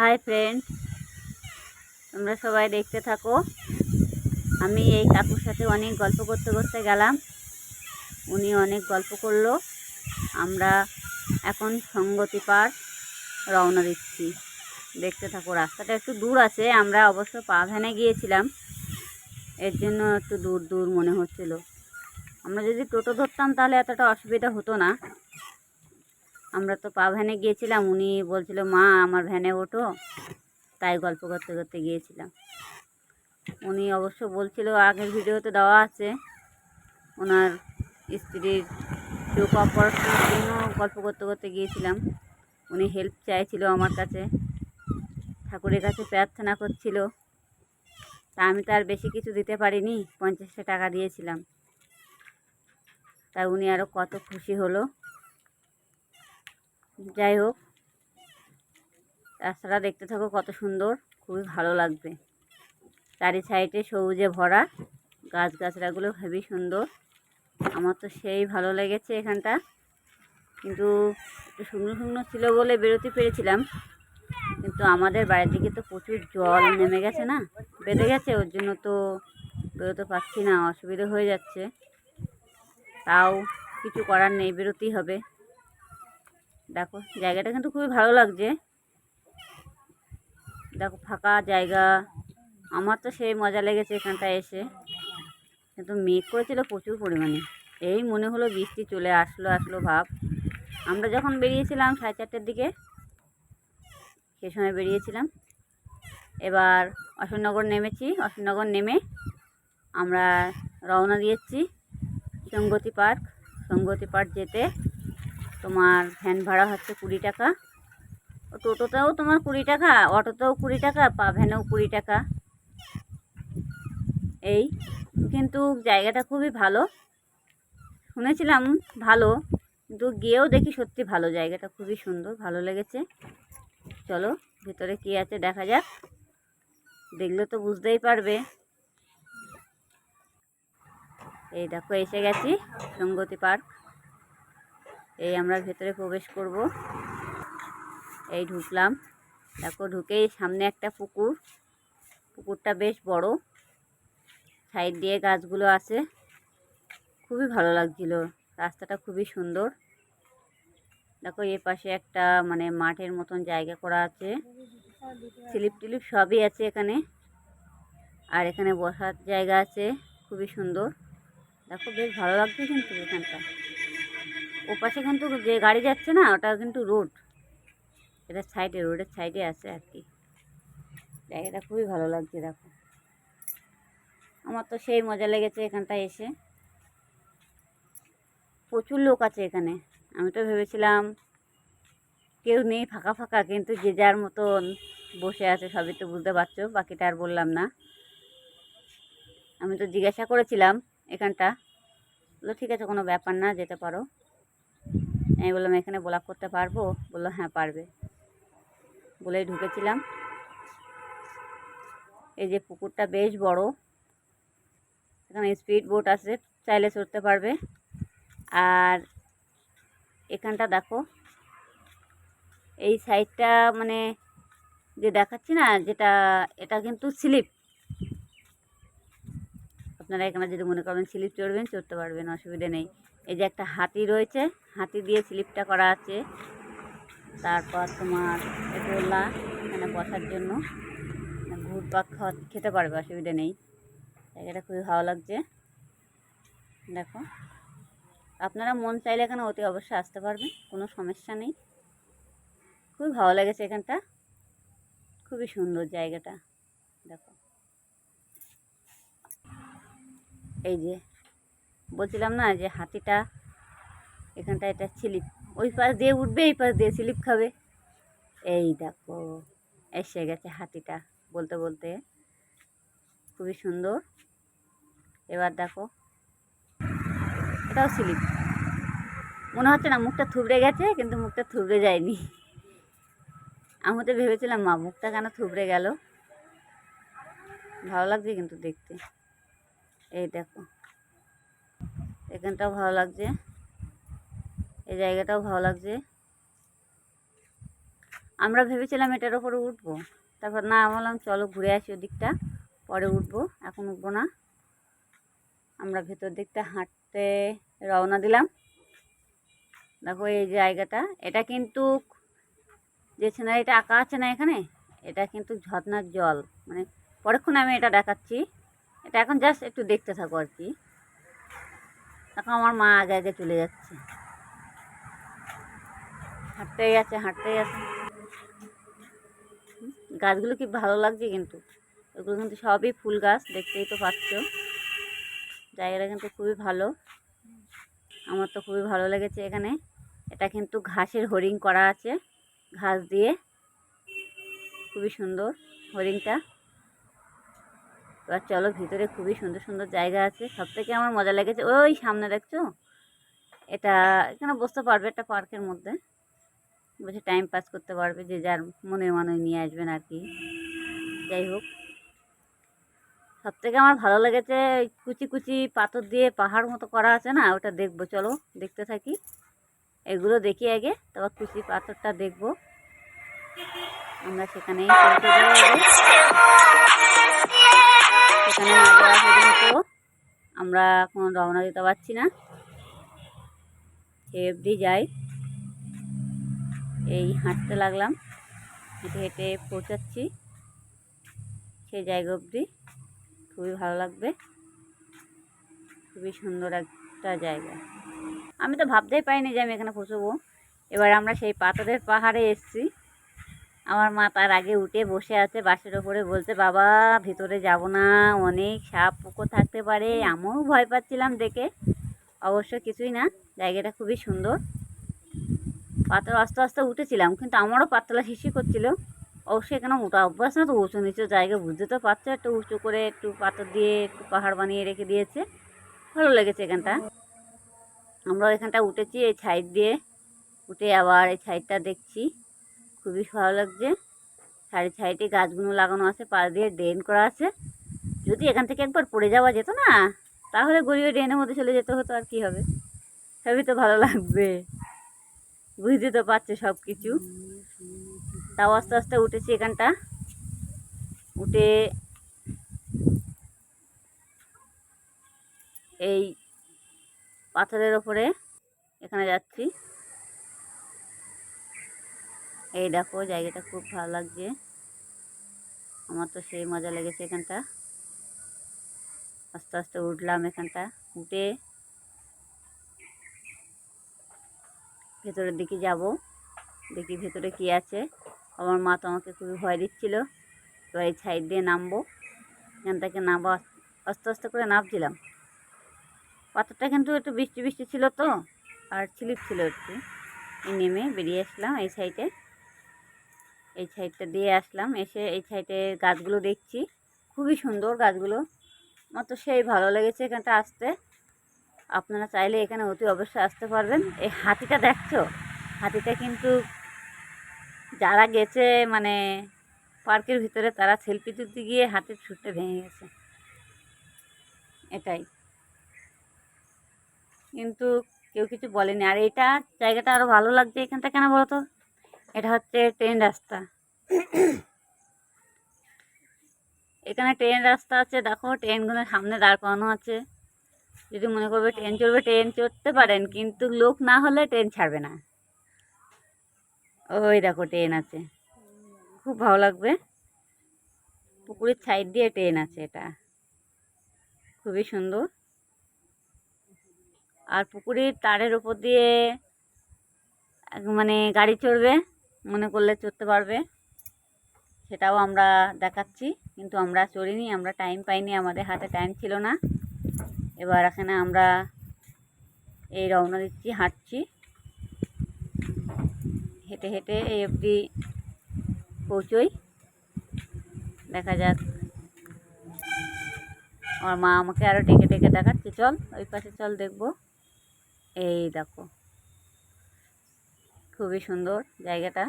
Hi friend, তোমরা সবাই দেখতে থাকো। আমি এই কাকুর সাথে অনেক গল্প করতে করতে গেলাম। উনি অনেক গল্প করল। আমরা এখন সঙ্গতি পার রওনা দিচ্ছি। দেখতে থাকো, রাস্তাটা একটু দূর আছে। আমরা অবশ্য পা ভ্যানে গিয়েছিলাম। এর জন্য একটু দূর দূর মনে হচ্ছিল। আমরা যদি টোটো ধরতাম তাহলে এতটা অসুবিধা হতো না। আমরা তো পা ভ্যানে গিয়েছিলাম, উনি বলছিল, মা, আমার ভ্যানে ওঠো। তাই গল্প করতে করতে গিয়েছিলাম। উনি অবশ্য বলছিল, আগের ভিডিওতে দেওয়া আছে। ওনার স্ত্রীর চোখ অপারেশনের জন্য গল্প করতে করতে গিয়েছিলাম। উনি হেল্প চাইছিল আমার কাছে। ঠাকুরের কাছে প্রার্থনা করছিল। তা আমি তো আর বেশি কিছু দিতে পারিনি, পঞ্চাশটা টাকা দিয়েছিলাম। তা উনি আরও কত খুশি হলো। যাই হোক, রাস্তাটা দেখতে থাকো কত সুন্দর, খুবই ভালো লাগবে। চারি সাইডে সবুজে ভরা গাছগাছড়াগুলো হেবি সুন্দর। আমার তো সেই ভালো লেগেছে এখানটা। কিন্তু একটু শুকনো শুকনো ছিল বলে বেরোতে পেরেছিলাম। কিন্তু আমাদের বাড়ির দিকে তো প্রচুর জল নেমে গেছে না, বেঁধে গেছে, ওর জন্য তো বেরোতে পারছি না, অসুবিধা হয়ে যাচ্ছে। তাও কিছু করার নেই, বেরোতেই হবে। দেখো, জায়গাটা কিন্তু খুবই ভালো লাগছে। দেখো, ফাঁকা জায়গা। আমার তো সেই মজা লেগেছে এখানটায় এসে। কিন্তু মেঘ করেছিল প্রচুর পরিমাণে। এই মনে হলো বৃষ্টি চলে আসলো আসলো ভাব। আমরা যখন বেরিয়েছিলাম সাড়ে চারটের দিকে, সে সময় বেরিয়েছিলাম। এবার অশোকনগর নেমেছি। অশোকনগর নেমে আমরা রওনা দিয়েছি। সঙ্গতি পার্ক। সঙ্গতি পার্ক যেতে তোমার ভ্যান ভাড়া হচ্ছে কুড়ি টাকা। টোটোতেও তোমার কুড়ি টাকা, অটোতেও কুড়ি টাকা, পা ভ্যানেও কুড়ি টাকা। এই, কিন্তু জায়গাটা খুবই ভালো। শুনেছিলাম ভালো, কিন্তু গিয়েও দেখি সত্যি ভালো জায়গাটা খুবই সুন্দর, ভালো লেগেছে। চলো, ভিতরে কী আছে দেখা যাক। দেখলে তো বুঝতেই পারবে। এই দেখো, এসে গেছি সঙ্গতি পার্ক। এই আমরা ভেতরে প্রবেশ করব। এই ঢুকলাম। দেখো, ঢুকেই সামনে একটা পুকুর। পুকুরটা বেশ বড়। সাইড দিয়ে গাছগুলো আছে। খুবই ভালো লাগছিল। রাস্তাটা খুবই সুন্দর। দেখো, এ পাশে একটা মানে মাঠের মতন জায়গা করা আছে। স্লিপ টিলিপ সবই আছে এখানে। আর এখানে বসার জায়গা আছে। খুবই সুন্দর। দেখো, বেশ ভালো লাগছে কিন্তু এখানটা। ও পাশে কিন্তু যে গাড়ি যাচ্ছে না, ওটা কিন্তু রোড এটা সাইডে রোডের সাইডে আছে আর কি। জায়গাটা খুবই ভালো লাগছে, দেখো। আমার তো সেই মজা লেগেছে এখানটায় এসে। প্রচুর লোক আছে এখানে। আমি তো ভেবেছিলাম কেউ নেই ফাঁকা ফাঁকা, কিন্তু যে যার মতন বসে আছে সবই তো বুঝতে পারছ, বাকিটা আর বললাম না। আমি তো জিজ্ঞাসা করেছিলাম এখানটা। ঠিক আছে, কোনো ব্যাপার না, যেতে পারো। আমি বললাম, এখানে ব্লক করতে পারব? বলল হ্যাঁ পারবে। বলেই ঢুকেছিলাম। এই যে পুকুরটা বেশ বড় এখানে স্পিড বোট আছে, চাইলে চড়তে পারবে। আর এখানটা দেখো, এই সাইডটা মানে যে দেখাচ্ছি না, যেটা, এটা কিন্তু স্লিপ। আপনারা এখানে যদি মনে করবেন, স্লিপ চড়বেন, চড়তে পারবেন, অসুবিধা নেই। এই যে একটা হাতি রয়েছে, হাতি দিয়ে স্লিপটা করা আছে। তারপর তোমার দোলা এখানে বসার জন্য। ঘুরপাক খাওয়া, খেতে পারবে, অসুবিধা নেই। জায়গাটা খুবই ভালো লাগছে। দেখো। আপনারা মন চাইলে এখানে অতি অবশ্যই আসতে পারবেন, কোনো সমস্যা নেই। খুবই ভালো লেগেছে এখানটা। খুবই সুন্দর জায়গাটা। দেখো। এই যে বলছিলাম না যে হাতিটা এখানটা এটা স্লিপ, ওই পাশ দিয়ে উঠবে, এই পাশ দিয়ে স্লিপ খাবে। এই দেখো, এসে গেছে হাতিটা বলতে বলতে। খুবই সুন্দর। এবার দেখো, এটাও স্লিপ। মনে হচ্ছে না মুখটা থুবড়ে গেছে, কিন্তু মুখটা থুবড়ে যায়নি। আমি তো ভেবেছিলাম, মা, মুখটা কেন থুবড়ে গেল? ভালো লাগছে কিন্তু দেখতে। এই দেখো। এখানটাও ভালো লাগছে। এই জায়গাটাও ভালো লাগছে। আমরা ভেবেছিলাম এটার ওপরে উঠবো। তারপর না বললাম, চলো ঘুরে আসি ওদিকটা। পরে উঠবো। এখন উঠবো না। আমরা ভেতর দিকটা হাঁটতে রওনা দিলাম। দেখো এই জায়গাটা। এটা কিন্তু যে সিনারিটা আঁকা আছে না এখানে? এটা কিন্তু ঝর্নার জল। মানে পরক্ষণে আমি এটা দেখাচ্ছি। এটা এখন জাস্ট একটু দেখতে থাকো আর কি। এখন আমার মা আগে আগে চলে যাচ্ছে। হাঁটতেই আছে হাঁটতেই আছে গাছগুলো কি ভালো লাগছে কিন্তু? এগুলো কিন্তু সবই ফুল গাছ, দেখতেই তো পাচ্ছ। জায়গাটা কিন্তু খুবই ভালো। আমার তো খুবই ভালো লেগেছে এখানে। এটা কিন্তু ঘাসের হরিং করা আছে, ঘাস দিয়ে। খুবই সুন্দর হরিংটা এবার চলো ভিতরে খুবই সুন্দর সুন্দর জায়গা আছে। সব থেকে আমার মজা লেগেছে, ওই সামনে দেখছ? এটা এখানে বসতে পারবে একটা পার্কের মধ্যে। বসে টাইম পাস করতে পারবে, যে যার মনের মানুষ নিয়ে আসবেন আর কি যাই হোক। সব থেকে আমার ভালো লেগেছে কুচি কুচি পাথর দিয়ে পাহাড় মতো করা আছে না, ওটা দেখব, চলো দেখতে থাকি। এগুলো দেখি আগে, তারপর কুচি পাথরটা দেখব। আমরা সেখানেই। সেখানে আমরা এখন রওনা দিতে পারছি না। সে এফডি যাই। এই হাঁটতে লাগলাম। হেঁটে হেঁটে পৌঁছাচ্ছি। সে জায়গা অবধি খুবই ভালো লাগবে। খুবই সুন্দর একটা জায়গা। আমি তো ভাবতেই পারিনি যে আমি এখানে পৌঁছবো। এবার আমরা সেই পাথরের পাহাড়ে এসেছি। আমার মা তার আগে উঠে বসে আছে বাসের ওপরে বলছে, বাবা, ভিতরে যাব না, অনেক সাপ পুকুর থাকতে পারে, আমিও ভয় পাচ্ছিলাম দেখে। অবশ্য কিছুই না, জায়গাটা খুবই সুন্দর। পাথর আস্তে আস্তে উঠেছিলাম, কিন্তু আমারও পাতলা শিশি করছিল। অবশ্যই এখানে ওটা অভ্যাস না, তো উঁচু নিচু জায়গা বুঝতে তো পারছ, একটু উঁচু করে একটু পাথর দিয়ে একটু পাহাড় বানিয়ে রেখে দিয়েছে। ভালো লেগেছে এখানটা। আমরা এখানটা উঠেছি, এই সাইড দিয়ে। উঠে আবার এই সাইডটা দেখছি। খুবই ভালো লাগছে। সাইডে সাইডে গাছগুলো লাগানো আছে পাশ দিয়ে ড্রেন করা আছে। যদি এখান থেকে একবার পড়ে যাওয়া যেত না, তাহলে গড়িয়ে ড্রেনের মধ্যে চলে যেতে হতো, আর কি হবে? সবই তো ভালো লাগবে। বুঝতে তো পারছে সব কিছু তাও আস্তে আস্তে উঠেছি এখানটা। উঠে এই পাথরের ওপরে এখানে যাচ্ছি। এই দেখো, জায়গাটা খুব ভালো লাগছে। আমার তো সেই মজা লেগেছে এখানটা। আস্তে আস্তে উঠলাম এখানটা, উঠে ভেতরের দিকে যাব। দেখি ভেতরে কি আছে। আমার মা তো আমাকে খুবই ভয় দিচ্ছিল। তো এই সাইড দিয়ে নামবো। এখান থেকে নামবো আস্তে আস্তে করে নামছিলাম। পাথরটা কিন্তু একটু বৃষ্টি বৃষ্টি ছিল তো, আর স্লিপ ছিল একটু। নেমে বেরিয়ে আসলাম এই সাইডে। এই সাইডটা দিয়ে আসলাম। এসে এই সাইডে গাছগুলো দেখছি। খুবই সুন্দর গাছগুলো। আমার তো সেই ভালো লেগেছে এখানটা আসতে। আপনারা চাইলে এখানে অতি অবশ্যই আসতে পারবেন। এই হাতিটা দেখছ? হাতিটা কিন্তু যারা গেছে মানে পার্কের ভিতরে তারা সেলফি তুলতে গিয়ে হাতির ছুটতে ভেঙে গেছে। এটাই। কিন্তু কেউ কিছু বলেনি। আর এটা জায়গাটা আরও ভালো লাগছে এখানটা কেন বলতো? এটা হচ্ছে ট্রেন রাস্তা। এখানে ট্রেন রাস্তা আছে, দেখো ট্রেনগুলো সামনে দাঁড় করানো আছে। যদি মনে করবে ট্রেন চড়বে, ট্রেন চড়তে পারেন, কিন্তু লোক না হলে ট্রেন ছাড়বে না। ওই দেখো ট্রেন আছে। খুব ভালো লাগবে। পুকুরের সাইড দিয়ে ট্রেন আছে এটা। খুবই সুন্দর। আর পুকুরের তারের উপর দিয়ে মানে গাড়ি চড়বে। মনে করলে চড়তে পারবে। সেটাও আমরা দেখাচ্ছি, কিন্তু আমরা চড়িনি, আমরা টাইম পাইনি, আমাদের হাতে টাইম ছিল না। এবার এখানে আমরা এই রওনা দিচ্ছি, হাঁটছি। হেঁটে হেঁটে এই অবধি পৌঁছোই। দেখা যাক। আমার মা আমাকে আরও ডেকে ডেকে দেখাচ্ছে। চল, ওই পাশে চল দেখব। এই দেখো। খুবই সুন্দর জায়গাটা।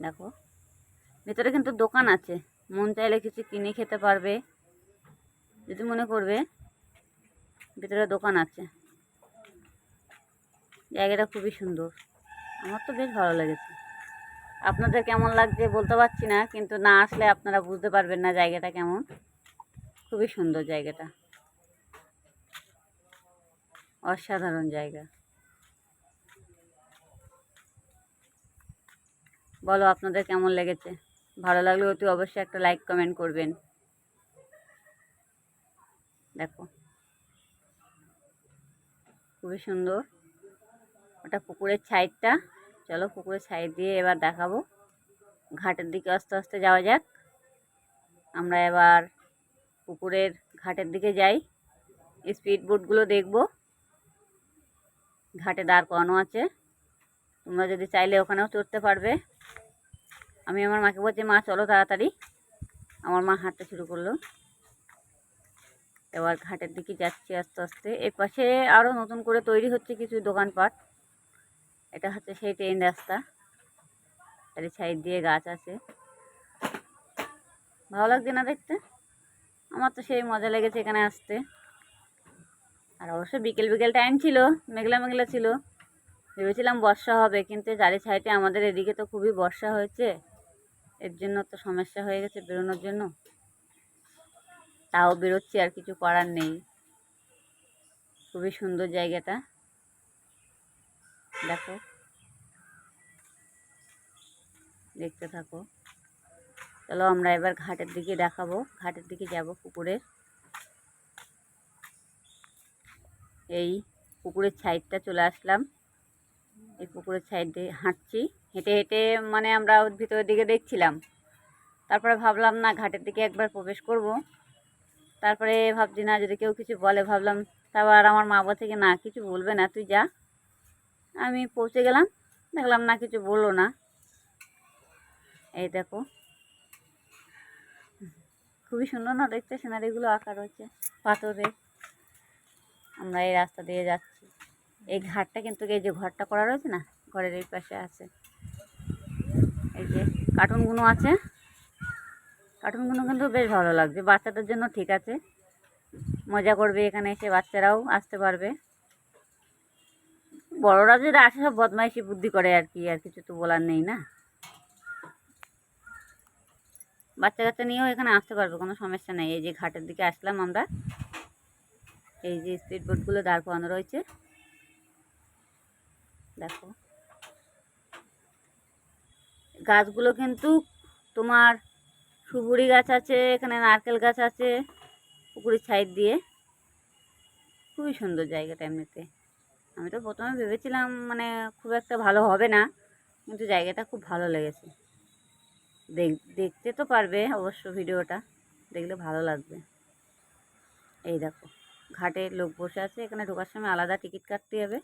দেখো, ভেতরে কিন্তু দোকান আছে। মন চাইলে কিছু কিনে খেতে পারবে। যদি মনে করবে, ভিতরে দোকান আছে। জায়গাটা খুবই সুন্দর। আমার তো বেশ ভালো লেগেছে। আপনাদের কেমন লাগছে বলতে পারছি না, কিন্তু না আসলে আপনারা বুঝতে পারবেন না জায়গাটা কেমন। খুবই সুন্দর জায়গাটা। অসাধারণ জায়গা। বলো আপনাদের কেমন লেগেছে? ভালো লাগলে অতি অবশ্যই একটা লাইক কমেন্ট করবেন। দেখো। খুবই সুন্দর। ওটা পুকুরের সাইডটা চলো পুকুরের সাইড দিয়ে এবার দেখাবো। ঘাটের দিকে আস্তে আস্তে যাওয়া যাক। আমরা এবার পুকুরের ঘাটের দিকে যাই। স্পিড বোটগুলো দেখব। ঘাটে দাঁড় করানো আছে। তোমরা যদি চাইলে ওখানেও চড়তে পারবে। আমি আমার মাকে বলছি, মা, চলো তাড়াতাড়ি। আমার মা হাঁটতে শুরু করল। এবার ঘাটের দিকে যাচ্ছি আস্তে আস্তে। এর পাশে আরও নতুন করে তৈরি হচ্ছে কিছু দোকানপাট। এটা হচ্ছে সেই ট্রেন রাস্তা। তার সাইড দিয়ে গাছ আছে। ভালো লাগছে না দেখতে? আমার তো সেই মজা লেগেছে এখানে আসতে। আর অবশ্য বিকেল বিকেল টাইম ছিল মেঘলা মেঘলা ছিল। ভেবেছিলাম বর্ষা হবে, কিন্তু চারি সাইডে আমাদের এদিকে তো খুবই বর্ষা হয়েছে। এর জন্য তো সমস্যা হয়ে গেছে বেরোনোর জন্য। তাও বেরোচ্ছি, আর কিছু করার নেই। খুবই সুন্দর জায়গাটা। দেখো। দেখতে থাকো। চলো আমরা এবার ঘাটের দিকে দেখাবো। ঘাটের দিকে যাব পুকুরের। এই পুকুরের সাইডটা চলে আসলাম। এই পুকুরের সাইড হাঁটছি। হেঁটে হেঁটে মানে আমরা ভিতরের দিকে দেখছিলাম। তারপরে ভাবলাম, না, ঘাটের দিকে একবার প্রবেশ করব। তারপরে ভাবছি, না, যদি কেউ কিছু বলে, ভাবলাম তারপর আমার মা বলছে কি, না, কিছু বলবে না, তুই যা। আমি পৌঁছে গেলাম, দেখলাম, না, কিছু বলল না। এই দেখো। খুবই সুন্দর না দেখতে? সিনারিগুলো আঁকা রয়েছে পাথরে। আমরা এই রাস্তা দিয়ে যাচ্ছি। এই ঘাটটা কিন্তু এই যে ঘরটা করা রয়েছে না, ঘরের এই পাশে আছে। এই যে কার্টুনগুলো আছে। কার্টুনগুলো কিন্তু বেশ ভালো লাগছে, বাচ্চাদের জন্য ঠিক আছে। মজা করবে এখানে এসে, বাচ্চারাও আসতে পারবে। বড়রা যদি আসে সব বদমাইশি বুদ্ধি করে আর কি, আর কিছু তো বলার নেই না। বাচ্চা কাচ্চা নিয়েও এখানে আসতে পারবে, কোনো সমস্যা নেই। এই যে ঘাটের দিকে আসলাম আমরা, এই যে স্পিড বোটগুলো দাঁড় করানো রয়েছে। দেখো। গাছগুলো কিন্তু তোমার সুপুরি গাছ আছে, এখানে নারকেল গাছ আছে পুকুরের সাইড দিয়ে। খুবই সুন্দর জায়গাটা এমনিতে। আমি তো প্রথমে ভেবেছিলাম মানে খুব একটা ভালো হবে না, কিন্তু জায়গাটা খুব ভালো লেগেছে। দেখ, দেখতে তো পারবে অবশ্য ভিডিওটা, দেখলে ভালো লাগবে। এই দেখো, ঘাটে লোক বসে আছে, এখানে ঢোকার সময় আলাদা টিকিট কাটতে হবে।